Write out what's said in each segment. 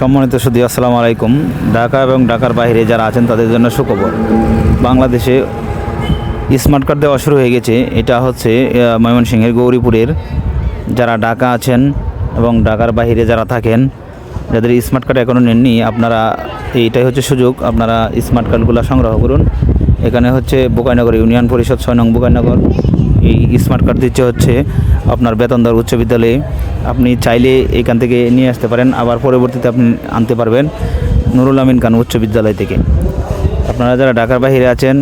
সম্মানিত শুধু আসসালামু আলাইকুম। ঢাকা এবং ঢাকার বাইরে যারা আছেন, তাদের জন্য সুখবর। বাংলাদেশে স্মার্ট কার্ড দেওয়া শুরু হয়ে গেছে। এটা হচ্ছে ময়মনসিংহের গৌরীপুরের যারা ঢাকা আছেন এবং ঢাকার বাইরে যারা থাকেন, যাদের স্মার্ট কার্ড এখনও নেননি, আপনারা, এইটাই হচ্ছে সুযোগ। আপনারা স্মার্ট কার্ডগুলো সংগ্রহ করুন। এখানে হচ্ছে বোকাইনগর ইউনিয়ন পরিষদ, ছয় নং বোকাইনগর। এই স্মার্ট কার্ড দিচ্ছে হচ্ছে আপনার বেতনদার উচ্চ বিদ্যালয়ে। আপনি চাইলে এখান থেকে নিয়ে আসতে পারেন, আবার পরবর্তীতে আপনি আনতে পারবেন নুরুল আমিন খান উচ্চ বিদ্যালয় থেকে। আপনারা যারা ঢাকার বাইরে আছেন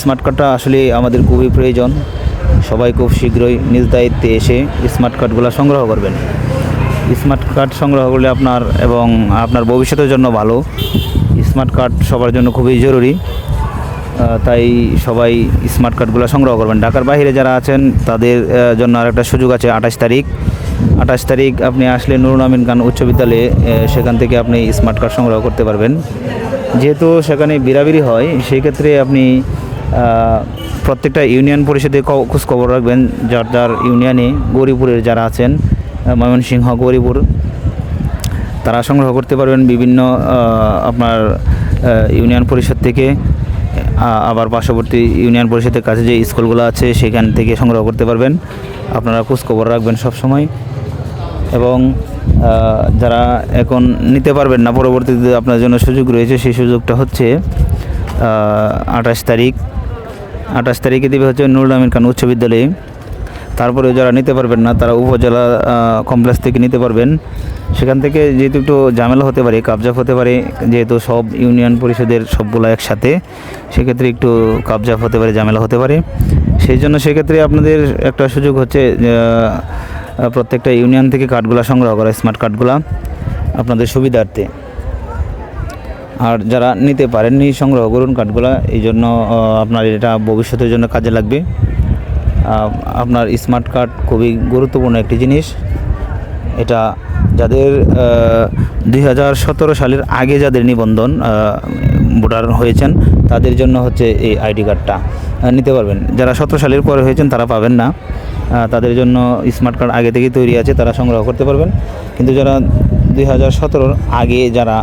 স্মার্ট কার্ডটা আসলে আমাদের খুবই প্রয়োজন। সবাই খুব শীঘ্রই নিজ দায়িত্বে এসে স্মার্ট কার্ডগুলো সংগ্রহ করবেন। স্মার্ট কার্ড সংগ্রহ করলে আপনার এবং আপনার ভবিষ্যতের জন্য ভালো। স্মার্ট কার্ড সবার জন্য খুবই জরুরি। তাই সবাই স্মার্ট কার্ডগুলো সংগ্রহ করবেন। ঢাকার বাইরে যারা আছেন, তাদের জন্য আরেকটা সুযোগ আছে আঠাশ তারিখ। আঠাশ তারিখ আপনি আসলে নুরুল আমিন খান উচ্চ বিদ্যালয়ে সেখান থেকে আপনি স্মার্ট কার্ড সংগ্রহ করতে পারবেন। যেহেতু সেখানে বিরাবিরি হয় সেই ক্ষেত্রে আপনি প্রত্যেকটা ইউনিয়ন পরিষদে ক- খোঁজ খবর রাখবেন, যার যার ইউনিয়নে গৌরীপুরের যারা আছেন ময়মনসিংহ, গৌরীপুর, তারা সংগ্রহ করতে পারবেন বিভিন্ন আপনার ইউনিয়ন পরিষদ থেকে। আবার পার্শ্ববর্তী ইউনিয়ন পরিষদের কাছে যে স্কুলগুলো আছে, সেখান থেকে সংগ্রহ করতে পারবেন। আপনারা খোঁজখবর রাখবেন সব সময় এবং যারা এখন নিতে পারবেন না, পরবর্তীতে আপনার জন্য সুযোগ রয়েছে, সেই সুযোগটা হচ্ছে আঠাশ তারিখ। আঠাশ তারিখে দেবে হচ্ছে নুরুল আমিন খান উচ্চ বিদ্যালয়ে। তারপরে যারা নিতে পারবেন না, তারা উপজেলা কমপ্লেক্স থেকে নিতে পারবেন। সেখান থেকে যেহেতু একটু ঝামেলা হতে পারে কাবজাফ হতে পারে, যেহেতু সব ইউনিয়ন পরিষদের সবগুলো একসাথে, সেক্ষেত্রে একটু কাবজাফ হতে পারে, ঝামেলা হতে পারে। সেই জন্য সেক্ষেত্রে আপনাদের একটা সুযোগ হচ্ছে প্রত্যেকটা ইউনিয়ন থেকে কার্ডগুলো সংগ্রহ করা স্মার্ট কার্ডগুলো আপনাদের সুবিধার্থে। আর যারা নিতে পারেননি সংগ্রহ করুন কার্ডগুলো, এই জন্য আপনার এটা ভবিষ্যতের জন্য কাজে লাগবে। আপনার স্মার্ট কার্ড খুবই গুরুত্বপূর্ণ একটি জিনিস। এটা যাদের দুই হাজার সতেরো সালের আগে যাদের নিবন্ধন ভোটার হয়েছেন, তাদের জন্য হচ্ছে এই আইডি কার্ডটা। নিতে পারবেন। যারা সতেরো সালের পরে হয়েছেন, তারা পাবেন না। তাদের জন্য স্মার্ট কার্ড আগে থেকেই তৈরি আছে, তারা সংগ্রহ করতে পারবেন। কিন্তু যারা দুই হাজার আগে যারা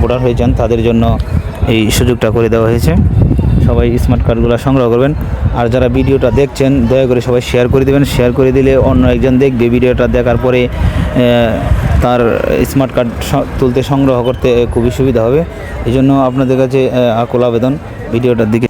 ভোটার হয়েছেন, তাদের জন্য এই সুযোগটা করে দেওয়া হয়েছে। সবাই স্মার্ট কার্ডগুলো সংগ্রহ করবেন। আর যারা ভিডিওটা দেখছেন, দয়া করে সবাই শেয়ার করে দেবেন। শেয়ার করে দিলে অন্য একজন দেখবে ভিডিওটা দেখার পরে তার স্মার্ট কার্ড তুলতে সংগ্রহ করতে খুবই সুবিধা হবে। এই জন্য আপনাদের কাছে আকুল আবেদন। ভিডিওটার দিকে